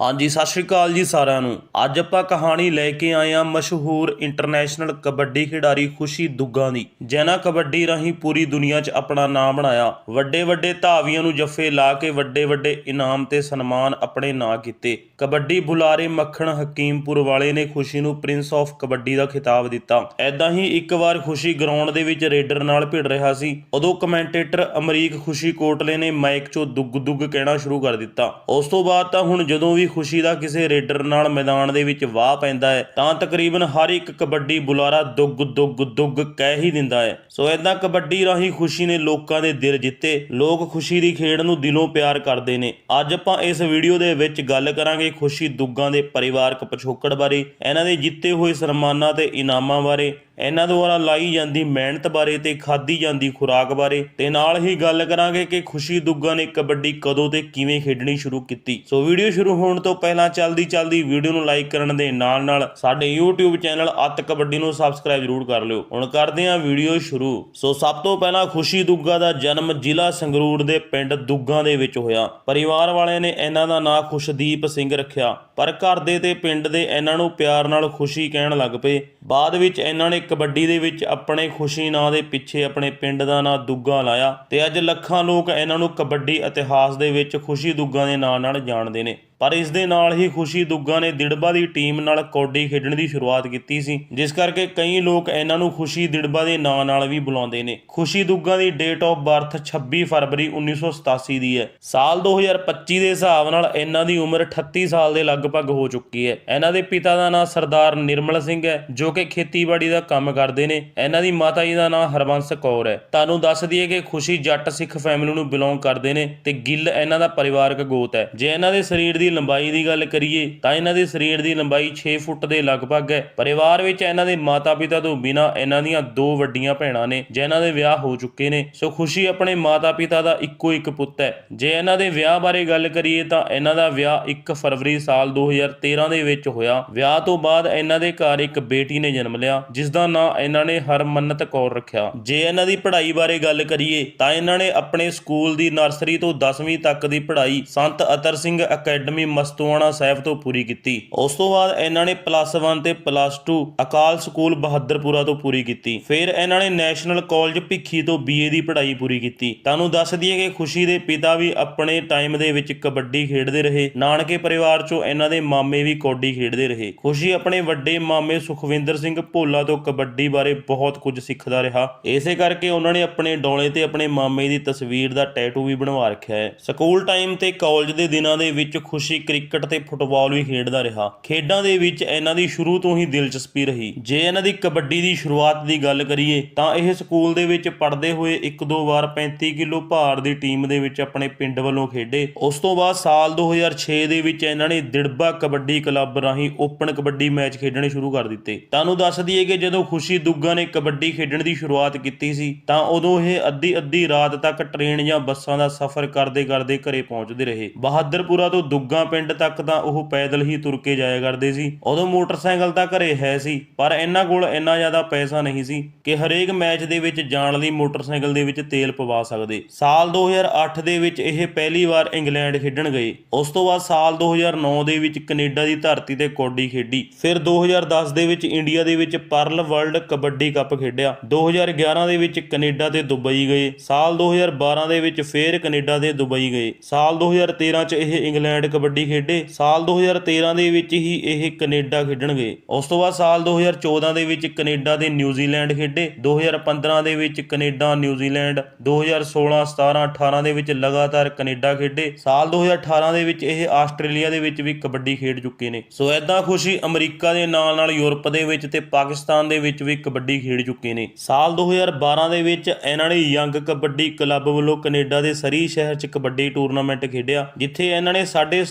ਹਾਂਜੀ, ਸਤਿ ਸ਼੍ਰੀ ਅਕਾਲ ਜੀ ਸਾਰਿਆਂ ਨੂੰ। ਅੱਜ ਆਪਾਂ ਕਹਾਣੀ ਲੈ ਕੇ ਆਏ ਹਾਂ ਮਸ਼ਹੂਰ ਇੰਟਰਨੈਸ਼ਨਲ ਕਬੱਡੀ ਖਿਡਾਰੀ ਖੁਸ਼ੀ ਦੁੱਗਾ ਦੀ ਜਿਨ੍ਹਾਂ ਕਬੱਡੀ ਰਾਹੀਂ ਪੂਰੀ ਦੁਨੀਆ 'ਚ ਆਪਣਾ ਨਾਮ ਬਣਾਇਆ। ਵੱਡੇ ਵੱਡੇ ਧਾਵੀਆਂ ਨੂੰ ਜੱਫੇ ਲਾ ਕੇ ਵੱਡੇ ਵੱਡੇ ਇਨਾਮ ਤੇ ਸਨਮਾਨ ਆਪਣੇ ਨਾਂ ਕੀਤੇ। ਕਬੱਡੀ ਬੁਲਾਰੇ ਮੱਖਣ ਹਕੀਮਪੁਰ ਵਾਲੇ ਨੇ ਖੁਸ਼ੀ ਨੂੰ ਪ੍ਰਿੰਸ ਆਫ ਕਬੱਡੀ ਦਾ ਖਿਤਾਬ ਦਿੱਤਾ। ਐਦਾਂ ਹੀ ਇੱਕ ਵਾਰ ਖੁਸ਼ੀ ਗਰਾਊਂਡ ਦੇ ਵਿੱਚ ਰੇਡਰ ਨਾਲ ਭਿੜ ਰਿਹਾ ਸੀ, ਉਦੋਂ ਕਮੈਂਟੇਟਰ ਅਮਰੀਕ ਖੁਸ਼ੀ ਕੋਟਲੇ ਨੇ ਮਾਈਕ 'ਚੋਂ ਦੁੱਗ ਦੁੱਗ ਕਹਿਣਾ ਸ਼ੁਰੂ ਕਰ ਦਿੱਤਾ। ਉਸ ਤੋਂ ਬਾਅਦ ਤਾਂ ਹੁਣ ਜਦੋਂ ਵੀ ਖੁਸ਼ੀ ਦਾ ਕਿਸੇ ਰੇਡਰ ਨਾਲ ਮੈਦਾਨ ਦੇ ਵਿੱਚ ਵਾਹ ਪੈਂਦਾ ਹੈ, ਤਾਂ ਤਕਰੀਬਨ ਹਰ ਇੱਕ ਕਬੱਡੀ ਬੁਲਾਰਾ ਦੁੱਗ ਦੁੱਗ ਦੁੱਗ ਕਹਿ ਹੀ ਦਿੰਦਾ ਹੈ। ਸੋ ਐਦਾਂ ਕਬੱਡੀ ਰਾਹੀਂ ਖੁਸ਼ੀ ਨੇ ਲੋਕਾਂ ਦੇ ਦਿਲ ਜਿੱਤੇ, ਲੋਕ ਖੁਸ਼ੀ ਦੀ ਖੇਡ ਨੂੰ ਦਿਲੋਂ ਪਿਆਰ ਕਰਦੇ ਨੇ। ਅੱਜ ਆਪਾਂ ਇਸ ਵੀਡੀਓ ਦੇ ਵਿੱਚ ਗੱਲ ਕਰਾਂਗੇ ਖੁਸ਼ੀ ਦੁੱਗਾਂ ਦੇ ਪਰਿਵਾਰਕ ਪਿਛੋਕੜ ਬਾਰੇ, ਇਹਨਾਂ ਦੇ ਜਿੱਤੇ ਹੋਏ ਸਨਮਾਨਾਂ ਤੇ ਇਨਾਮਾਂ ਬਾਰੇ ਇਹਨਾਂ ਦੁਆਰਾ ਲਾਈ ਜਾਂਦੀ ਮਿਹਨਤ ਬਾਰੇ ਤੇ ਖਾਧੀ ਜਾਂਦੀ ਖੁਰਾਕ ਬਾਰੇ ਤੇ ਨਾਲ ਹੀ ਗੱਲ ਕਰਾਂਗੇ ਕਿ ਖੁਸ਼ੀ ਦੁੱਗਾ ਨੇ ਕਬੱਡੀ ਕਦੋਂ ਤੇ ਕਿਵੇਂ ਖੇਡਣੀ ਸ਼ੁਰੂ ਕੀਤੀ। ਸੋ ਵੀਡੀਓ ਸ਼ੁਰੂ ਹੋਣ ਤੋਂ ਪਹਿਲਾਂ ਚੱਲਦੀ ਚੱਲਦੀ ਵੀਡੀਓ ਨੂੰ ਲਾਈਕ ਕਰਨ ਦੇ ਨਾਲ ਨਾਲ ਸਾਡੇ YouTube ਚੈਨਲ ਅੱਤ ਕਬੱਡੀ ਨੂੰ ਸਬਸਕ੍ਰਾਈਬ ਜ਼ਰੂਰ ਕਰ ਲਿਓ। ਹੁਣ ਕਰਦੇ ਹਾਂ ਵੀਡੀਓ ਸ਼ੁਰੂ। ਸੋ ਸਭ ਤੋਂ ਪਹਿਲਾਂ ਖੁਸ਼ੀ ਦੁੱਗਾ ਦਾ ਜਨਮ ਜ਼ਿਲ੍ਹਾ ਸੰਗਰੂਰ ਦੇ ਪਿੰਡ ਦੁੱਗਾ ਦੇ ਵਿੱਚ ਹੋਇਆ। ਪਰਿਵਾਰ ਵਾਲਿਆਂ ਨੇ ਇਹਨਾਂ ਦਾ ਨਾਂ ਖੁਸ਼ਦੀਪ ਸਿੰਘ ਰੱਖਿਆ। ਪਰ ਘਰ ਦੇ ਤੇ ਪਿੰਡ ਦੇ ਇਹਨਾਂ ਨੂੰ ਪਿਆਰ ਨਾਲ ਖੁਸ਼ੀ ਕਹਿਣ ਲੱਗ ਪਏ। ਬਾਅਦ ਵਿੱਚ ਇਹਨਾਂ ਨੇ ਕਬੱਡੀ ਦੇ ਵਿੱਚ ਆਪਣੇ ਖੁਸ਼ੀ ਨਾਂ ਦੇ ਪਿੱਛੇ ਆਪਣੇ ਪਿੰਡ ਦਾ ਨਾਂ ਦੁੱਗਾ ਲਾਇਆ ਤੇ ਅੱਜ ਲੱਖਾਂ ਲੋਕ ਇਹਨਾਂ ਨੂੰ ਕਬੱਡੀ ਇਤਿਹਾਸ ਦੇ ਵਿੱਚ ਖੁਸ਼ੀ ਦੁੱਗਾ ਦੇ ਨਾਂ ਨਾਲ ਜਾਣਦੇ ਨੇ। ਪਰ ਇਸ ਦੇ ਨਾਲ ਹੀ ਖੁਸ਼ੀ ਦੁੱਗਾ ਨੇ ਦਿੜਬਾ ਦੀ ਟੀਮ ਨਾਲ ਕੌਡੀ ਖੇਡਣ ਦੀ ਸ਼ੁਰੂਆਤ ਕੀਤੀ ਸੀ, ਜਿਸ ਕਰਕੇ ਕਈ ਲੋਕ ਇਹਨਾਂ ਨੂੰ ਖੁਸ਼ੀ ਦਿੜਬਾ ਦੇ ਨਾਂ ਨਾਲ ਵੀ ਬੁਲਾਉਂਦੇ ਨੇ। ਖੁਸ਼ੀ ਦੁੱਗਾ ਦੀ ਡੇਟ ਆਫ ਬਰਥ 26 ਫਰਵਰੀ 1987 ਦੀ ਹੈ। ਸਾਲ 2025 ਦੇ ਹਿਸਾਬ ਨਾਲ ਇਹਨਾਂ ਦੀ ਉਮਰ 38 ਸਾਲ ਦੇ ਲਗਭਗ ਹੋ ਚੁੱਕੀ ਹੈ। ਇਹਨਾਂ ਦੇ ਪਿਤਾ ਦਾ ਨਾਂ ਸਰਦਾਰ ਨਿਰਮਲ ਸਿੰਘ ਹੈ, ਜੋ ਕਿ ਖੇਤੀਬਾੜੀ ਦਾ ਕੰਮ ਕਰਦੇ ਨੇ। ਇਹਨਾਂ ਦੀ ਮਾਤਾ ਜੀ ਦਾ ਨਾਂ ਹਰਬੰਸ ਕੌਰ ਹੈ। ਤੁਹਾਨੂੰ ਦੱਸ ਦਈਏ ਕਿ ਖੁਸ਼ੀ ਜੱਟ ਸਿੱਖ ਫੈਮਿਲੀ ਨੂੰ ਬਿਲੋਂਗ ਕਰਦੇ ਨੇ ਤੇ ਗਿੱਲ ਇਹਨਾਂ ਦਾ ਪਰਿਵਾਰਕ ਗੋਤ ਹੈ। ਜੇ ਇਹਨਾਂ ਦੇ ਸਰੀਰ ਦੀ ਲੰਬਾਈ ਦੀ ਗੱਲ ਕਰੀਏ ਤਾਂ ਇਹਨਾਂ ਦੇ ਸਰੀਰ ਦੀ ਲੰਬਾਈ 6 ਫੁੱਟ ਦੇ ਲਗਭਗ ਹੈ। ਪਰਿਵਾਰ ਵਿੱਚ ਇਹਨਾਂ ਦੇ ਮਾਤਾ-ਪਿਤਾ ਤੋਂ ਬਿਨਾਂ ਇਹਨਾਂ ਦੀਆਂ ਦੋ ਵੱਡੀਆਂ ਭੈਣਾਂ ਨੇ ਜਿਨ੍ਹਾਂ ਦੇ ਵਿਆਹ ਹੋ ਚੁੱਕੇ ਨੇ। ਸੋ ਖੁਸ਼ੀ ਆਪਣੇ ਮਾਤਾ-ਪਿਤਾ ਦਾ ਇੱਕੋ ਇੱਕ ਪੁੱਤ ਹੈ। ਜੇ ਇਹਨਾਂ ਦੇ ਵਿਆਹ ਬਾਰੇ ਗੱਲ ਕਰੀਏ ਤਾਂ ਇਹਨਾਂ ਦਾ ਵਿਆਹ 1 ਫਰਵਰੀ ਸਾਲ 2013 ਦੇ ਵਿੱਚ ਹੋਇਆ। ਵਿਆਹ ਤੋਂ ਬਾਅਦ ਇਹਨਾਂ ਦੇ ਘਰ ਇੱਕ ਬੇਟੀ ਨੇ ਜਨਮ ਲਿਆ, ਜਿਸ ਦਾ ਨਾਂ ਇਹਨਾਂ ਨੇ ਹਰਮਨਤ ਕੌਰ ਰੱਖਿਆ। ਜੇ ਇਹਨਾਂ ਦੀ ਪੜ੍ਹਾਈ ਬਾਰੇ ਗੱਲ ਕਰੀਏ ਤਾਂ ਇਹਨਾਂ ਨੇ ਆਪਣੇ ਸਕੂਲ ਦੀ ਨਰਸਰੀ ਤੋਂ 10ਵੀਂ ਤੱਕ ਦੀ ਪੜ੍ਹਾਈ ਸੰਤ ਅਤਰ ਸਿੰਘ ਅਕੈਡਮੀ ਮਸਤੂਆਣਾ ਸਾਹਿਬ ਤੋਂ ਪੂਰੀ ਕੀਤੀ। ਉਸ ਤੋਂ ਬਾਅਦ ਇਹਨਾਂ ਨੇ ਪਲੱਸ 1 ਤੇ ਪਲੱਸ 2 ਅਕਾਲ ਸਕੂਲ ਬਹਾਦਰਪੁਰਾ ਤੋਂ ਪੂਰੀ ਕੀਤੀ। ਫਿਰ ਇਹਨਾਂ ਨੇ ਨੈਸ਼ਨਲ ਕਾਲਜ ਭਿੱਖੀ ਤੋਂ ਬੀਏ ਦੀ ਪੜ੍ਹਾਈ ਪੂਰੀ ਕੀਤੀ। ਤੁਹਾਨੂੰ ਦੱਸ ਦਈਏ ਕਿ ਖੁਸ਼ੀ ਦੇ ਪਿਤਾ ਵੀ ਆਪਣੇ ਟਾਈਮ ਦੇ ਵਿੱਚ ਕਬੱਡੀ ਖੇਡਦੇ ਰਹੇ। ਨਾਨਕੇ ਪਰਿਵਾਰ ਚੋਂ ਇਹਨਾਂ ਦੇ ਮਾਮੇ ਵੀ ਕੌਡੀ ਖੇਡਦੇ ਰਹੇ। ਖੁਸ਼ੀ ਆਪਣੇ ਵੱਡੇ ਮਾਮੇ ਸੁਖਵਿੰਦਰ ਸਿੰਘ ਭੋਲਾ ਤੋਂ ਕਬੱਡੀ ਬਾਰੇ ਬਹੁਤ ਕੁਝ ਸਿੱਖਦਾ ਰਿਹਾ। ਇਸੇ ਕਰਕੇ ਉਹਨਾਂ ਨੇ ਆਪਣੇ ਡੋਲੇ ਤੇ ਆਪਣੇ ਮਾਮੇ ਦੀ ਤਸਵੀਰ ਦਾ ਟੈਟੂ ਵੀ ਬਣਵਾ ਰੱਖਿਆ ਹੈ। ਸਕੂਲ ਟਾਈਮ ਤੇ ਕਾਲਜ ਦੇ ਦਿਨਾਂ ਦੇ ਵਿੱਚ ਖੁਸ਼ੀ ਕ੍ਰਿਕਟ ਤੇ ਫੁੱਟਬਾਲ ਵੀ ਖੇਡਦਾ ਰਿਹਾ। ਖੇਡਾਂ ਦੇ ਵਿੱਚ ਇਹਨਾਂ ਦੀ ਸ਼ੁਰੂ ਤੋਂ ਹੀ ਦਿਲਚਸਪੀ ਰਹੀ। ਜੇ ਇਹਨਾਂ ਦੀ ਕਬੱਡੀ ਦੀ ਸ਼ੁਰੂਆਤ ਦੀ ਗੱਲ ਕਰੀਏ, ਤਾਂ ਇਹ ਸਕੂਲ ਦੇ ਵਿੱਚ ਪੜ੍ਹਦੇ ਹੋਏ ਇੱਕ ਦੋ ਵਾਰ 35 ਕਿਲੋ ਭਾਰ ਦੀ ਟੀਮ ਦੇ ਵਿੱਚ ਆਪਣੇ ਪਿੰਡ ਵੱਲੋਂ ਖੇਡੇ। ਉਸ ਤੋਂ ਬਾਅਦ ਸਾਲ 2006 ਦੇ ਵਿੱਚ ਇਹਨਾਂ ਨੇ ਦਿੜਬਾ ਕਬੱਡੀ ਕਲੱਬ ਰਾਹੀਂ ਓਪਨ ਕਬੱਡੀ ਮੈਚ ਖੇਡਣੇ ਸ਼ੁਰੂ ਕਰ ਦਿੱਤੇ। ਤੁਹਾਨੂੰ ਦੱਸ ਦਈਏ ਕਿ ਜਦੋਂ ਖੁਸ਼ੀ ਦੁੱਗਾ ਨੇ ਕਬੱਡੀ ਖੇਡਣ ਦੀ ਸ਼ੁਰੂਆਤ ਕੀਤੀ ਸੀ, ਤਾਂ ਉਦੋਂ ਇਹ ਅੱਧੀ ਅੱਧੀ ਰਾਤ ਤੱਕ ਟ੍ਰੇਨ ਜਾਂ ਬੱਸਾਂ ਦਾ ਸਫ਼ਰ ਕਰਦੇ ਕਰਦੇ ਘਰੇ ਪਹੁੰਚਦੇ ਰਹੇ। ਬਹਾਦਰਪੁਰਾ ਤੋਂ ਦੁੱਗਾ ਪਿੰਡ ਤੱਕ ਤਾਂ ਉਹ ਪੈਦਲ ਹੀ ਤੁਰ ਕੇ ਜਾਇਆ ਕਰਦੇ ਸੀ। ਉਦੋਂ ਮੋਟਰਸਾਈਕਲ ਤਾਂ ਘਰੇ ਹੈ ਸੀ, ਪਰ ਇਹਨਾਂ ਕੋਲ ਇੰਨਾ ਜ਼ਿਆਦਾ ਪੈਸਾ ਨਹੀਂ ਸੀ ਕਿ ਹਰੇਕ ਮੈਚ ਦੇ ਵਿੱਚ ਜਾਣ ਲਈ ਮੋਟਰਸਾਈਕਲ ਦੇ ਵਿੱਚ ਤੇਲ ਪਵਾ ਸਕਦੇ। ਸਾਲ 2008 ਦੇ ਵਿੱਚ ਇਹ ਪਹਿਲੀ ਵਾਰ ਇੰਗਲੈਂਡ ਖੇਡਣ ਗਏ। ਉਸ ਤੋਂ ਬਾਅਦ ਸਾਲ 2009 ਦੇ ਵਿੱਚ ਕੈਨੇਡਾ ਦੀ ਧਰਤੀ ਤੇ ਕੌਡੀ ਖੇਡੀ। ਫਿਰ 2010 ਦੇ ਵਿੱਚ ਇੰਡੀਆ ਦੇ ਵਿੱਚ ਪਰਲ ਵਰਲਡ ਕਬੱਡੀ ਕੱਪ ਖੇਡਿਆ। 2011 ਦੇ ਵਿੱਚ ਕੈਨੇਡਾ ਤੇ ਦੁਬਈ ਗਏ। ਸਾਲ 2012 ਦੇ ਵਿੱਚ ਫੇਰ ਕੈਨੇਡਾ ਤੇ ਦੁਬਈ ਗਏ। ਸਾਲ 2013 ਚ ਇਹ ਇੰਗਲੈਂਡ ਕਬੱਡੀ ਖੇਡੇ। ਸਾਲ 2013 ਦੇ ਵਿੱਚ ਹੀ ਇਹ ਕੈਨੇਡਾ ਖੇਡਣ ਗਏ ਉਸ ਤੋਂ ਬਾਅਦ ਸਾਲ 2014 ਦੇ ਵਿੱਚ ਕੈਨੇਡਾ ਦੇ ਨਿਊਜ਼ੀਲੈਂਡ ਖੇਡੇ। 2015 ਦੇ ਵਿੱਚ ਕੈਨੇਡਾ, ਨਿਊਜ਼ੀਲੈਂਡ। 2016 17 18 ਦੇ ਵਿੱਚ ਲਗਾਤਾਰ ਕੈਨੇਡਾ ਖੇਡੇ। ਸਾਲ 2018 ਦੇ ਵਿੱਚ ਇਹ ਆਸਟ੍ਰੇਲੀਆ ਦੇ ਵਿੱਚ ਵੀ ਕਬੱਡੀ ਖੇਡ ਚੁੱਕੇ ਨੇ। ਸੋ ਐਦਾਂ ਖੁਸ਼ੀ ਅਮਰੀਕਾ ਦੇ ਨਾਲ ਨਾਲ ਯੂਰਪ ਦੇ ਵਿੱਚ ਤੇ ਪਾਕਿਸਤਾਨ ਦੇ ਵਿੱਚ ਵੀ ਕਬੱਡੀ ਖੇਡ ਚੁੱਕੇ ਨੇ। ਸਾਲ 2012 ਦੇ ਵਿੱਚ ਇਹਨਾਂ ਨੇ ਯੰਗ ਕਬੱਡੀ ਕਲੱਬ ਵੱਲੋਂ ਕੈਨੇਡਾ ਦੇ ਸਰੀ ਸ਼ਹਿਰ 'ਚ ਕਬੱਡੀ ਟੂਰਨਾਮੈਂਟ ਖੇਡਿਆ, ਜਿੱਥੇ ਇਹਨਾਂ ਨੇ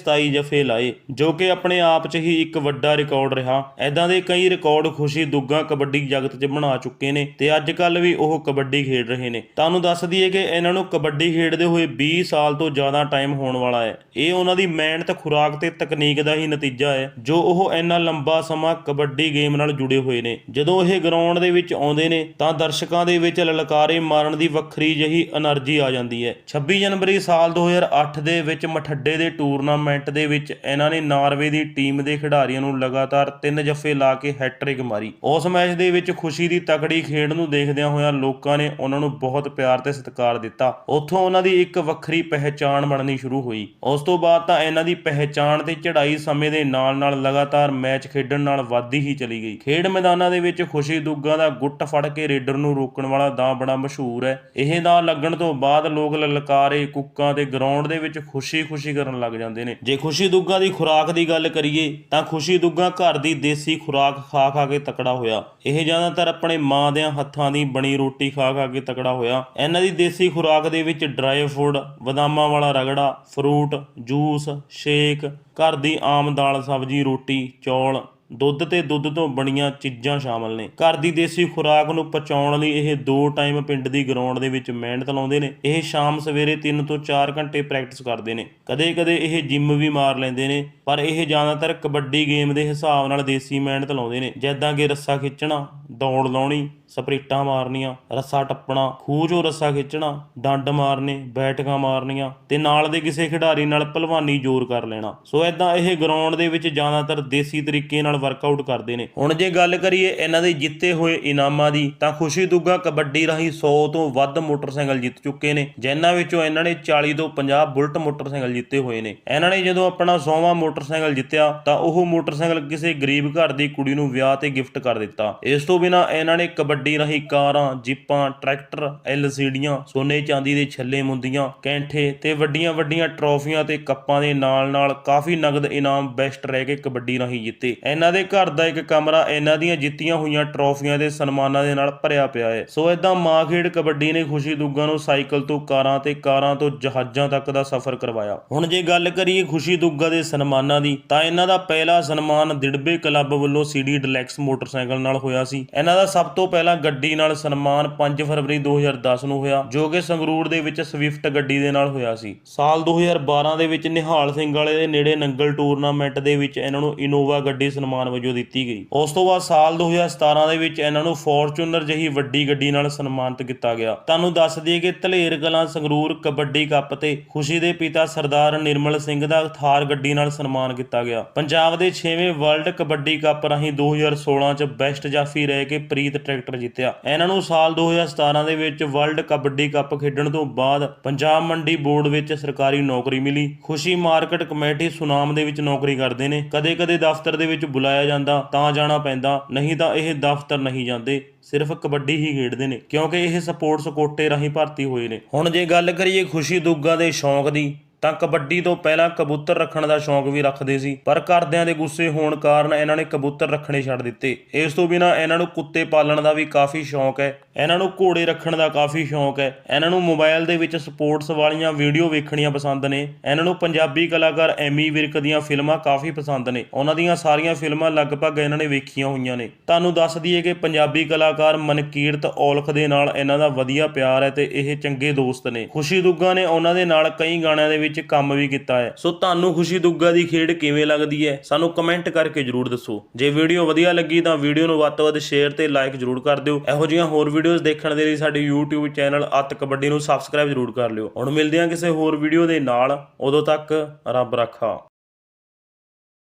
27 ਜਫੇ ਲਾਏ, ਜੋ ਕਿ ਆਪਣੇ ਆਪ 'ਚ ਹੀ ਇੱਕ ਵੱਡਾ ਰਿਕਾਰਡ ਰਿਹਾ। ਐਦਾਂ ਦੇ ਕਈ ਰਿਕਾਰਡ ਖੁਸ਼ੀ ਦੁੱਗਾ ਕਬੱਡੀ ਜਗਤ 'ਚ ਬਣਾ ਚੁੱਕੇ ਨੇ ਤੇ ਅੱਜ ਕੱਲ ਵੀ ਉਹ ਕਬੱਡੀ ਖੇਡ ਰਹੇ ਨੇ। ਤੁਹਾਨੂੰ ਦੱਸ ਦਈਏ ਕਿ ਇਹਨਾਂ ਨੂੰ ਕਬੱਡੀ ਖੇਡਦੇ ਹੋਏ 20 ਸਾਲ ਤੋਂ ਜ਼ਿਆਦਾ ਟਾਈਮ ਹੋਣ ਵਾਲਾ ਹੈ। ਇਹ ਉਹਨਾਂ ਦੀ ਮਿਹਨਤ, ਖੁਰਾਕ ਤੇ ਤਕਨੀਕ ਦਾ ਹੀ ਨਤੀਜਾ ਹੈ, ਜੋ ਉਹ ਇੰਨਾ ਲੰਬਾ ਸਮਾਂ ਕਬੱਡੀ ਗੇਮ ਨਾਲ ਜੁੜੇ ਹੋਏ ਨੇ। ਜਦੋਂ ਇਹ ਗਰਾਊਂਡ ਦੇ ਵਿੱਚ ਆਉਂਦੇ ਨੇ, ਤਾਂ ਦਰਸ਼ਕਾਂ ਦੇ ਵਿੱਚ ਲਲਕਾਰੇ ਮਾਰਨ ਦੀ ਵੱਖਰੀ ਜਹੀ એનર્ਜੀ ਆ ਜਾਂਦੀ ਹੈ। 26 ਜਨਵਰੀ ਸਾਲ 2008 ਦੇ ਵਿੱਚ ਮਠੱਡੇ ਦੇ ਟੂਰਨਾਮੈਂਟ ਟੂਰਨਾਮੈਂਟ ਦੇ ਵਿੱਚ ਇਹਨਾਂ ਨੇ ਨਾਰਵੇ ਦੀ ਟੀਮ ਦੇ ਖਿਡਾਰੀਆਂ ਨੂੰ ਲਗਾਤਾਰ ਤਿੰਨ ਜੱਫੇ ਲਾ ਕੇ ਹੈਟ੍ਰਿਕ ਮਾਰੀ। ਉਸ ਮੈਚ ਦੇ ਵਿੱਚ ਖੁਸ਼ੀ ਦੀ ਤਕੜੀ ਖੇਡ ਨੂੰ ਦੇਖਦਿਆਂ ਹੋਇਆਂ ਲੋਕਾਂ ਨੇ ਉਹਨਾਂ ਨੂੰ ਬਹੁਤ ਪਿਆਰ ਤੇ ਸਤਿਕਾਰ ਦਿੱਤਾ। ਉੱਥੋਂ ਉਹਨਾਂ ਦੀ ਇੱਕ ਵੱਖਰੀ ਪਹਿਚਾਣ ਬਣਨੀ ਸ਼ੁਰੂ ਹੋਈ। ਉਸ ਤੋਂ ਬਾਅਦ ਤਾਂ ਇਹਨਾਂ ਦੀ ਪਹਿਚਾਣ ਤੇ ਚੜ੍ਹਾਈ ਸਮੇਂ ਦੇ ਨਾਲ-ਨਾਲ ਲਗਾਤਾਰ ਮੈਚ ਖੇਡਣ ਨਾਲ ਵੱਧਦੀ ਹੀ ਚਲੀ ਗਈ। ਖੇਡ ਮੈਦਾਨਾਂ ਦੇ ਵਿੱਚ ਖੁਸ਼ੀ ਦੁੱਗਾ ਦਾ ਗੁੱਟ ਫੜ ਕੇ ਰੇਡਰ ਨੂੰ ਰੋਕਣ ਵਾਲਾ ਦਾਅ ਬੜਾ ਮਸ਼ਹੂਰ ਹੈ। ਇਹ ਦਾਅ ਲੱਗਣ ਤੋਂ ਬਾਅਦ ਲੋਕ ਲਲਕਾਰੇ, ਕੁੱਕਾਂ ਤੇ ਗਰਾਊਂਡ ਦੇ ਵਿੱਚ ਖੁਸ਼ੀ-ਖੁਸ਼ੀ ਕਰਨ ਲੱਗ ਜਾਂਦੇ ਨੇ। ਜੇ ਖੁਸ਼ੀ ਦੁੱਗਾ ਦੀ ਖੁਰਾਕ ਦੀ ਗੱਲ ਕਰੀਏ, ਤਾਂ ਖੁਸ਼ੀ ਦੁੱਗਾ ਘਰ ਦੀ ਦੇਸੀ ਖੁਰਾਕ ਖਾ ਖਾ ਕੇ ਤਕੜਾ ਹੋਇਆ। ਇਹ ਜ਼ਿਆਦਾਤਰ ਆਪਣੇ ਮਾਂ ਦੇ ਹੱਥਾਂ ਦੀ ਬਣੀ ਰੋਟੀ ਖਾ ਖਾ ਕੇ ਤਕੜਾ ਹੋਇਆ। ਇਹਨਾਂ ਦੀ ਦੇਸੀ ਖੁਰਾਕ ਦੇ ਵਿੱਚ ਡਰਾਈ ਫੂਡ ਬਦਾਮਾਂ ਵਾਲਾ ਰਗੜਾ ਫਰੂਟ ਜੂਸ ਸ਼ੇਕ ਘਰ ਦੀ ਆਮ ਦਾਲ, ਸਬਜ਼ੀ, ਰੋਟੀ, ਚੌਲ ਦੁੱਧ ਤੇ ਦੁੱਧ ਤੋਂ ਬਣੀਆਂ ਚੀਜ਼ਾਂ ਸ਼ਾਮਲ ਨੇ। ਘਰ ਦੀ ਦੇਸੀ ਖੁਰਾਕ ਨੂੰ ਪਚਾਉਣ ਲਈ ਇਹ ਦੋ ਟਾਈਮ ਪਿੰਡ ਦੀ ਗਰਾਊਂਡ ਦੇ ਵਿੱਚ ਮਿਹਨਤ ਲਾਉਂਦੇ ਨੇ। ਇਹ ਸ਼ਾਮ ਸਵੇਰੇ 3 ਤੋਂ 4 ਘੰਟੇ ਪ੍ਰੈਕਟਿਸ ਕਰਦੇ ਨੇ। ਕਦੇ-ਕਦੇ ਇਹ ਜਿੰਮ ਵੀ ਮਾਰ ਲੈਂਦੇ ਨੇ। ਪਰ ਇਹ ਜ਼ਿਆਦਾਤਰ ਕਬੱਡੀ ਗੇਮ ਦੇ ਹਿਸਾਬ ਨਾਲ ਦੇਸੀ ਮਿਹਨਤ ਲਾਉਂਦੇ ਨੇ। ਜਿੱਦਾਂ ਕਿ ਰੱਸਾ ਖਿੱਚਣਾ, ਦੌੜ ਲਾਉਣੀ, ਸਪਰੇਟਾਂ ਮਾਰਨੀਆਂ, ਰੱਸਾ ਟੱਪਣਾ ਖੂਹ 'ਚੋਂ ਰੱਸਾ ਖਿੱਚਣਾ ਡੰਡ ਮਾਰਨੇ ਬੈਟਕਾਂ ਮਾਰਨੀਆਂ ਤੇ ਨਾਲ ਦੇ ਕਿਸੇ ਖਿਡਾਰੀ ਨਾਲ ਭਲਵਾਨੀ ਜ਼ੋਰ ਕਰ ਲੈਣਾ। ਸੋ ਐਦਾਂ ਇਹ ਗਰਾਊਂਡ ਦੇ ਵਿੱਚ ਜ਼ਿਆਦਾਤਰ ਦੇਸੀ ਤਰੀਕੇ ਨਾਲ ਵਰਕਆਊਟ ਕਰਦੇ ਨੇ। ਹੁਣ ਜੇ ਗੱਲ ਕਰੀਏ ਇਹਨਾਂ ਦੇ ਜਿੱਤੇ ਹੋਏ ਇਨਾਮਾਂ ਦੀ, ਤਾਂ ਖੁਸ਼ੀ ਦੁੱਗਾ ਕਬੱਡੀ ਰਾਹੀਂ 100 ਤੋਂ ਵੱਧ ਮੋਟਰਸਾਈਕਲ ਜਿੱਤ ਚੁੱਕੇ ਨੇ, ਜਿਨ੍ਹਾਂ ਵਿੱਚੋਂ ਇਹਨਾਂ ਨੇ 40 ਤੋਂ 50 ਬੁਲਟ ਮੋਟਰਸਾਈਕਲ ਜਿੱਤੇ ਹੋਏ ਨੇ। ਇਹਨਾਂ ਨੇ ਜਦੋਂ ਆਪਣਾ 100ਵਾਂ ਮੋਟਰਸਾਈਕਲ ਜਿੱਤਿਆ, ਤਾਂ ਉਹ ਮੋਟਰਸਾਈਕਲ ਕਿਸੇ ਗਰੀਬ ਘਰ ਦੀ ਕੁੜੀ ਨੂੰ ਵਿਆਹ ਤੇ ਗਿਫਟ ਕਰ ਦਿੱਤਾ। ਇਸ ਤੋਂ ਬਿਨਾ ਇਹਨਾਂ ਨੇ ਕਬੱਡੀ ਰਾਹੀਂ ਕਾਰਾਂ, ਜੀਪਾਂ, ਟਰੈਕਟਰ, ਐਲਸੀਡੀਆਂ, ਸੋਨੇ ਚਾਂਦੀ ਦੇ ਛੱਲੇ ਮੁੰਦੀਆਂ, ਕੈਂਠੇ ਤੇ ਵੱਡੀਆਂ ਵੱਡੀਆਂ ਟਰੋਫੀਆਂ ਤੇ ਕੱਪਾਂ ਦੇ ਨਾਲ-ਨਾਲ ਕਾਫੀ ਨਗਦ ਇਨਾਮ ਬੈਸਟ ਰਹਿ ਕੇ ਕਬੱਡੀ ਰਾਹੀਂ ਜਿੱਤੇ। ਇਹਨਾਂ ਦੇ ਘਰ ਦਾ ਇੱਕ ਕਮਰਾ ਇਹਨਾਂ ਦੀਆਂ ਜਿੱਤੀਆਂ ਹੋਈਆਂ ਟਰੋਫੀਆਂ ਦੇ ਸਨਮਾਨਾਂ ਦੇ ਨਾਲ ਭਰਿਆ ਪਿਆ ਹੈ। ਸੋ ਇਦਾਂ ਮਾਂ ਖੇਡ ਕਬੱਡੀ ਨੇ ਖੁਸ਼ੀ ਦੁੱਗਾ ਨੂੰ ਸਾਈਕਲ ਤੋਂ, ਕਾਰਾਂ ਤੇ, ਕਾਰਾਂ ਤੋਂ ਜਹਾਜ਼ਾਂ ਤੱਕ ਦਾ ਸਫ਼ਰ ਕਰਵਾਇਆ। ਹੁਣ ਜੇ ਗੱਲ ਕਰੀਏ ਖੁਸ਼ੀ ਦੁੱਗਾ ਦੇ ਸਨਮਾਨ ਦੀ, ਤਾਂ ਇਹਨਾਂ ਦਾ ਪਹਿਲਾ ਸਨਮਾਨ ਦਿੜਬੇ ਕਲੱਬ ਵੱਲੋਂ ਸੀਡੀ ਡਿਲੈਕਸ ਮੋਟਰਸਾਈਕਲ ਨਾਲ ਹੋਇਆ ਸੀ। ਇਹਨਾਂ ਦਾ ਸਭ ਤੋਂ ਪਹਿਲਾਂ ਗੱਡੀ ਨਾਲ ਸਨਮਾਨ 5 ਫਰਵਰੀ 2010 ਨੂੰ ਹੋਇਆ, ਜੋ ਕਿ ਸੰਗਰੂਰ ਦੇ ਵਿੱਚ ਸਵਿਫਟ ਗੱਡੀ ਦੇ ਨਾਲ ਹੋਇਆ ਸੀ। ਸਾਲ 2012 ਦੇ ਵਿੱਚ ਨਿਹਾਲ ਸਿੰਘ ਵਾਲੇ ਦੇ ਨੇੜੇ ਨੰਗਲ ਟੂਰਨਾਮੈਂਟ ਦੇ ਵਿੱਚ ਇਹਨਾਂ ਨੂੰ ਇਨੋਵਾ ਗੱਡੀ ਸਨਮਾਨ ਵਜੋਂ ਦਿੱਤੀ ਗਈ। ਉਸ ਤੋਂ ਬਾਅਦ ਸਾਲ 2017 ਦੇ ਵਿੱਚ ਇਹਨਾਂ ਨੂੰ ਫੋਰਚੂਨਰ ਜਿਹੀ ਵੱਡੀ ਗੱਡੀ ਨਾਲ ਸਨਮਾਨਿਤ ਕੀਤਾ ਗਿਆ। ਤੁਹਾਨੂੰ ਦੱਸ ਦਈਏ ਕਿ ਧਲੇਰ ਕਲਾਂ ਸੰਗਰੂਰ ਕਬੱਡੀ ਕੱਪ ਤੇ ਖੁਸ਼ੀ ਦੇ ਪਿਤਾ ਸਰਦਾਰ ਨਿਰਮਲ ਸਿੰਘ ਦਾ ਥਾਰ ਗੱਡੀ ਨਾਲ ਸਨਮਾਨ ਕੀਤਾ ਗਿਆ। ਪੰਜਾਬ ਦੇ 6ਵੇਂ ਵਰਲਡ ਕਬੱਡੀ ਕੱਪ ਰਾਹੀਂ 2016 ਚ ਬੈਸਟ ਜਾਫੀ ਰਹਿ ਕੇ ਪ੍ਰੀਤ ਟਰੈਕਟਰ ਜਿੱਤਿਆ। ਇਹਨਾਂ ਨੂੰ ਸਾਲ 2017 ਦੇ ਵਿੱਚ ਵਰਲਡ ਕਬੱਡੀ ਕੱਪ ਖੇਡਣ ਤੋਂ ਬਾਅਦ ਪੰਜਾਬ ਮੰਡੀ ਬੋਰਡ ਵਿੱਚ ਸਰਕਾਰੀ ਨੌਕਰੀ ਮਿਲੀ। ਖੁਸ਼ੀ ਮਾਰਕੀਟ ਕਮੇਟੀ ਸੁਨਾਮ ਦੇ ਵਿੱਚ ਨੌਕਰੀ ਕਰਦੇ ਨੇ। ਕਦੇ-ਕਦੇ ਦਫ਼ਤਰ ਦੇ ਵਿੱਚ ਬੁਲਾਇਆ ਜਾਂਦਾ, ਤਾਂ ਜਾਣਾ ਪੈਂਦਾ, ਨਹੀਂ ਤਾਂ ਇਹ ਦਫ਼ਤਰ ਨਹੀਂ ਜਾਂਦੇ, ਸਿਰਫ ਕਬੱਡੀ ਹੀ ਖੇਡਦੇ ਨੇ, ਕਿਉਂਕਿ ਇਹ ਸਪੋਰਟਸ ਕੋਟੇ ਰਾਹੀਂ ਭਰਤੀ ਹੋਏ ਨੇ। ਹੁਣ ਜੇ ਗੱਲ ਕਰੀਏ ਖੁਸ਼ੀ ਦੁੱਗਾ ਦੇ ਸ਼ੌਂਕ ਦੀ ਤਾਂ ਕਬੱਡੀ ਤੋਂ ਪਹਿਲਾਂ ਕਬੂਤਰ ਰੱਖਣ ਦਾ ਸ਼ੌਂਕ ਵੀ ਰੱਖਦੇ ਸੀ, ਪਰ ਘਰਦਿਆਂ ਦੇ ਗੁੱਸੇ ਹੋਣ ਕਾਰਨ ਇਹਨਾਂ ਨੇ ਕਬੂਤਰ ਰੱਖਣੇ ਛੱਡ ਦਿੱਤੇ। ਇਸ ਤੋਂ ਬਿਨਾ ਇਹਨਾਂ ਨੂੰ ਕੁੱਤੇ ਪਾਲਣ ਦਾ ਵੀ ਕਾਫੀ ਸ਼ੌਂਕ ਹੈ। ਇਹਨਾਂ ਨੂੰ ਘੋੜੇ ਰੱਖਣ ਦਾ ਕਾਫੀ ਸ਼ੌਂਕ ਹੈ। ਇਹਨਾਂ ਨੂੰ ਮੋਬਾਈਲ ਦੇ ਵਿੱਚ ਸਪੋਰਟਸ ਵਾਲੀਆਂ ਵੀਡੀਓ ਵੇਖਣੀਆਂ ਪਸੰਦ ਨੇ। ਇਹਨਾਂ ਨੂੰ ਪੰਜਾਬੀ ਕਲਾਕਾਰ ਐਮੀ ਵਿਰਕ ਦੀਆਂ ਫਿਲਮਾਂ ਕਾਫੀ ਪਸੰਦ ਨੇ। ਉਹਨਾਂ ਦੀਆਂ ਸਾਰੀਆਂ ਫਿਲਮਾਂ ਲਗਭਗ ਇਹਨਾਂ ਨੇ ਵੇਖੀਆਂ ਹੋਈਆਂ ਨੇ। ਤੁਹਾਨੂੰ ਦੱਸ ਦਈਏ ਕਿ ਪੰਜਾਬੀ ਕਲਾਕਾਰ ਮਨਕੀਰਤ ਔਲਖ ਦੇ ਨਾਲ ਇਹਨਾਂ ਦਾ ਵਧੀਆ ਪਿਆਰ ਹੈ ਤੇ ਇਹ ਚੰਗੇ ਦੋਸਤ ਨੇ। ਖੁਸ਼ੀ ਦੁੱਗਾ ਨੇ ਉਹਨਾਂ ਦੇ ਨਾਲ ਕਈ ਗਾਣਿਆਂ ਦੇ ਵਿੱਚ ਵਿੱਚ ਕੰਮ ਵੀ ਕੀਤਾ ਹੈ। ਸੋ ਤੁਹਾਨੂੰ ਖੁਸ਼ੀ ਦੁੱਗਾ ਦੀ ਖੇਡ ਕਿਵੇਂ ਲੱਗਦੀ ਹੈ, ਸਾਨੂੰ ਕਮੈਂਟ ਕਰਕੇ ਜਰੂਰ ਦੱਸੋ। ਜੇ ਵੀਡੀਓ ਵਧੀਆ ਲੱਗੀ ਤਾਂ ਵੀਡੀਓ ਨੂੰ ਵੱਧ ਤੋਂ ਵੱਧ ਸ਼ੇਅਰ ਤੇ ਲਾਈਕ ਜਰੂਰ ਕਰ ਦਿਓ। ਇਹੋ ਜਿਹੀਆਂ ਹੋਰ ਵੀਡੀਓਜ਼ ਦੇਖਣ ਦੇ ਲਈ ਸਾਡੇ YouTube ਚੈਨਲ ਅੱਤ ਕਬੱਡੀ ਨੂੰ ਸਬਸਕ੍ਰਾਈਬ ਜਰੂਰ ਕਰ ਲਿਓ। ਹੁਣ ਮਿਲਦੇ ਹਾਂ ਕਿਸੇ ਹੋਰ ਵੀਡੀਓ ਦੇ ਨਾਲ। ਉਦੋਂ ਤੱਕ ਰੱਬ ਰੱਖਾ।